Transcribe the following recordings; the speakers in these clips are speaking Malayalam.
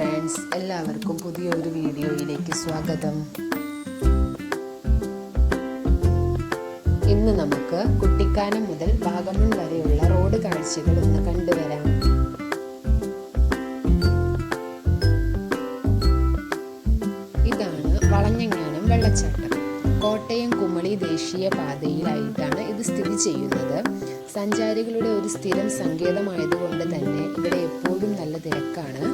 ഫ്രണ്ട്സ് എല്ലാവർക്കും പുതിയൊരു വീഡിയോയിലേക്ക് സ്വാഗതം. ഇന്ന് നമുക്ക് കുട്ടിക്കാനം മുതൽ വാഗമൺ വരെയുള്ള റോഡ് കാഴ്ചകൾ ഒന്ന് കണ്ടുവരാം. ഇതാണ് വളഞ്ഞങ്ങാനം വെള്ളച്ചാട്ടം. കോട്ടയം കുമളി ദേശീയ പാതയിലായിട്ടാണ് ഇത് സ്ഥിതി ചെയ്യുന്നത്. സഞ്ചാരികളുടെ ഒരു സ്ഥിരം സങ്കേതമായതുകൊണ്ട് തന്നെ ഇവിടെ എപ്പോഴും നല്ല തിരക്കാണ്.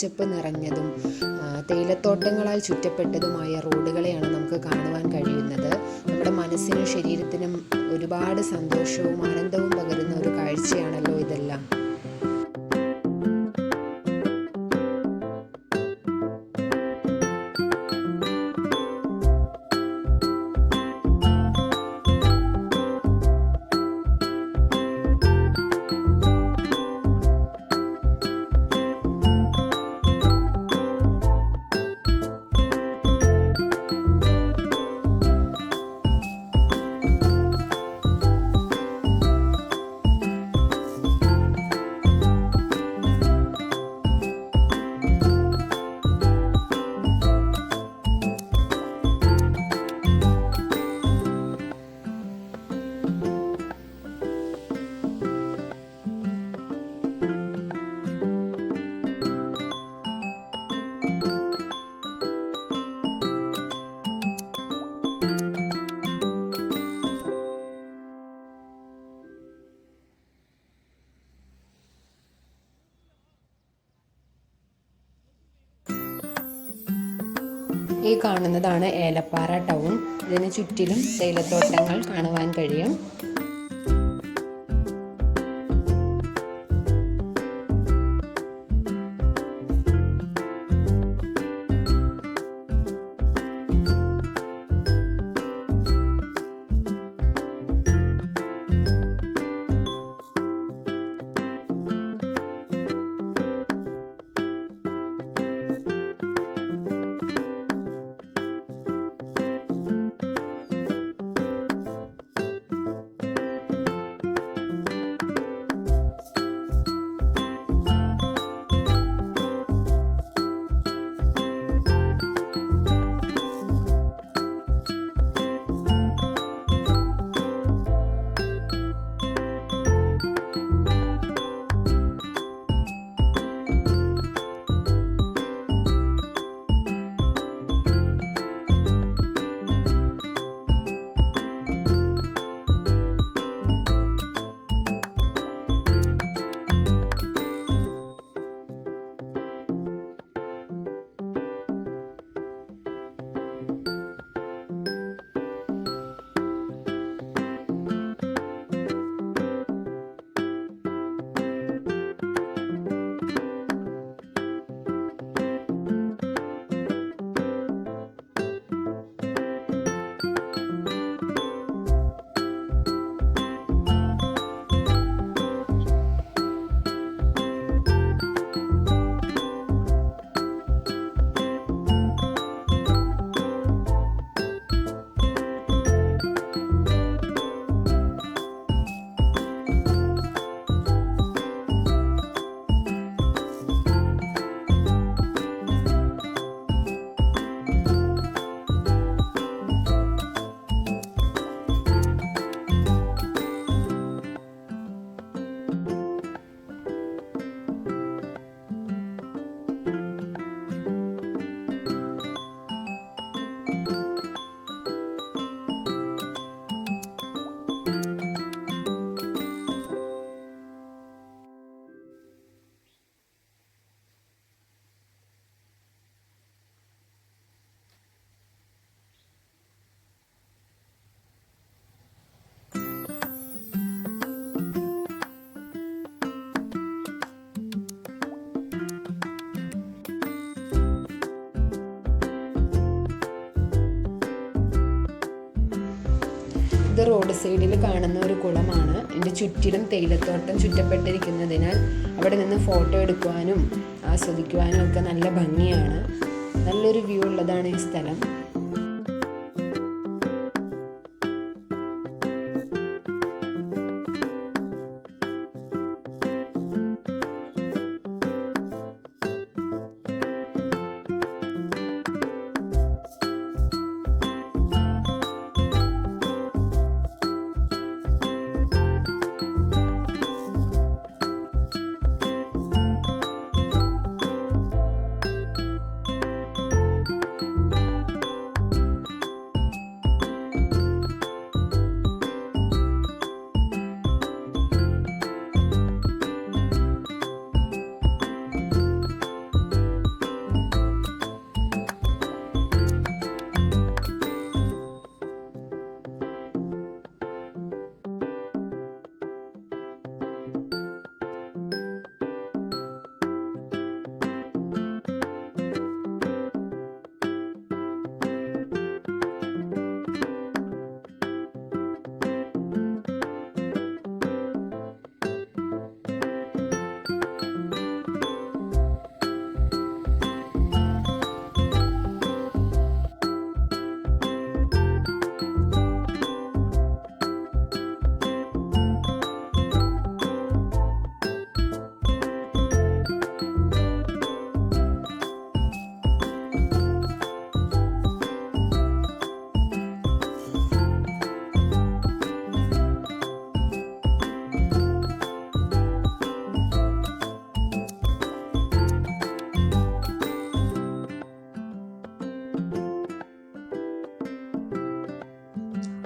പച്ചപ്പ് നിറഞ്ഞതും തേയിലത്തോട്ടങ്ങളാൽ ചുറ്റപ്പെട്ടതുമായ റോഡുകളെയാണ് നമുക്ക് കാണുവാൻ കഴിയുന്നത്. നമ്മുടെ മനസ്സിനും ശരീരത്തിനും ഒരുപാട് സന്തോഷവും ആനന്ദവും പകരുന്ന ഒരു കാഴ്ചയാണല്ലോ ഇതെല്ലാം. ഈ കാണുന്നതാണ് ഏലപ്പാറ ടൗൺ. ഇതിന് ചുറ്റിലും തേയിലത്തോട്ടങ്ങൾ കാണുവാൻ കഴിയും. റോഡ് സൈഡിൽ കാണുന്ന ഒരു കുളമാണ്. എന്റെ ചുറ്റിലും തേയിലത്തോട്ടം ചുറ്റപ്പെട്ടിരിക്കുന്നതിനാൽ അവിടെ നിന്ന് ഫോട്ടോ എടുക്കുവാനും ആസ്വദിക്കുവാനും ഒക്കെ നല്ല ഭംഗിയാണ്. നല്ലൊരു വ്യൂ ഉള്ളതാണ് ഈ സ്ഥലം.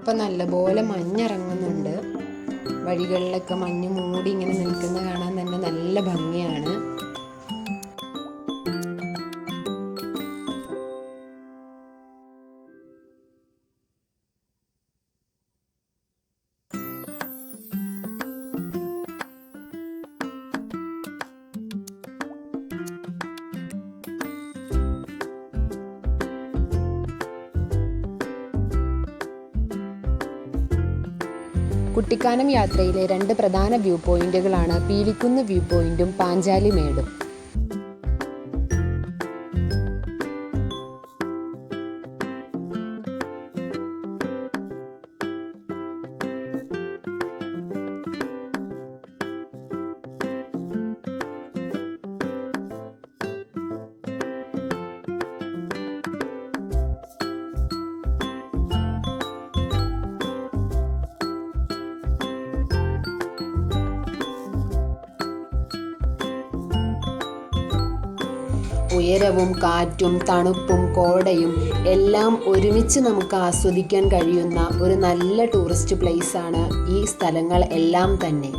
ഇപ്പം നല്ലപോലെ മഞ്ഞിറങ്ങുന്നുണ്ട്. വഴികളിലൊക്കെ മഞ്ഞ് മൂടി ഇങ്ങനെ നിൽക്കുന്ന കാണാൻ തന്നെ നല്ല ഭംഗിയാണ്. കുട്ടിക്കാനം യാത്രയിലെ രണ്ട് പ്രധാന വ്യൂ പോയിന്റുകളാണ് പീലിക്കുന്ന് വ്യൂ പോയിന്റും പാഞ്ചാലി ഉയരവും കാറ്റും തണുപ്പും കോടയും എല്ലാം ഒരുമിച്ച് നമുക്ക് ആസ്വദിക്കാൻ കഴിയുന്ന ഒരു നല്ല ടൂറിസ്റ്റ് പ്ലേസാണ് ഈ സ്ഥലങ്ങൾ എല്ലാം തന്നെ.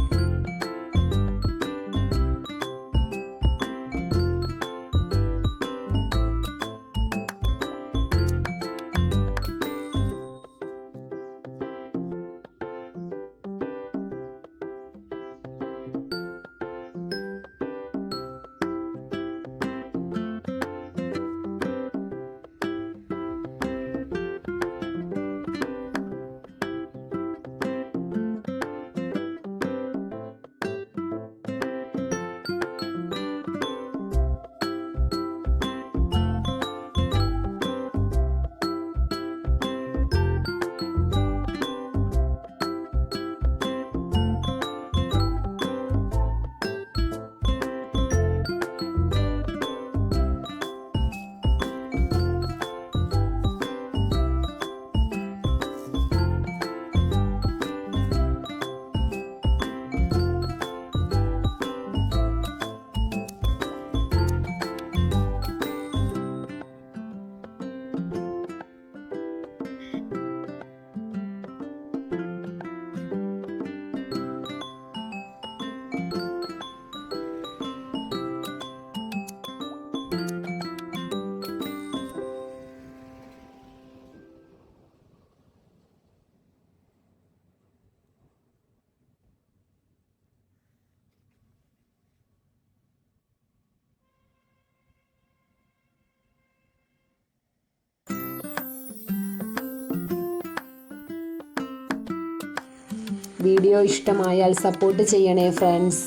വീഡിയോ ഇഷ്ടമായാൽ സപ്പോർട്ട് ചെയ്യണേ ഫ്രണ്ട്സ്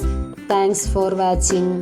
താങ്ക്സ് ഫോർ വാച്ചിങ്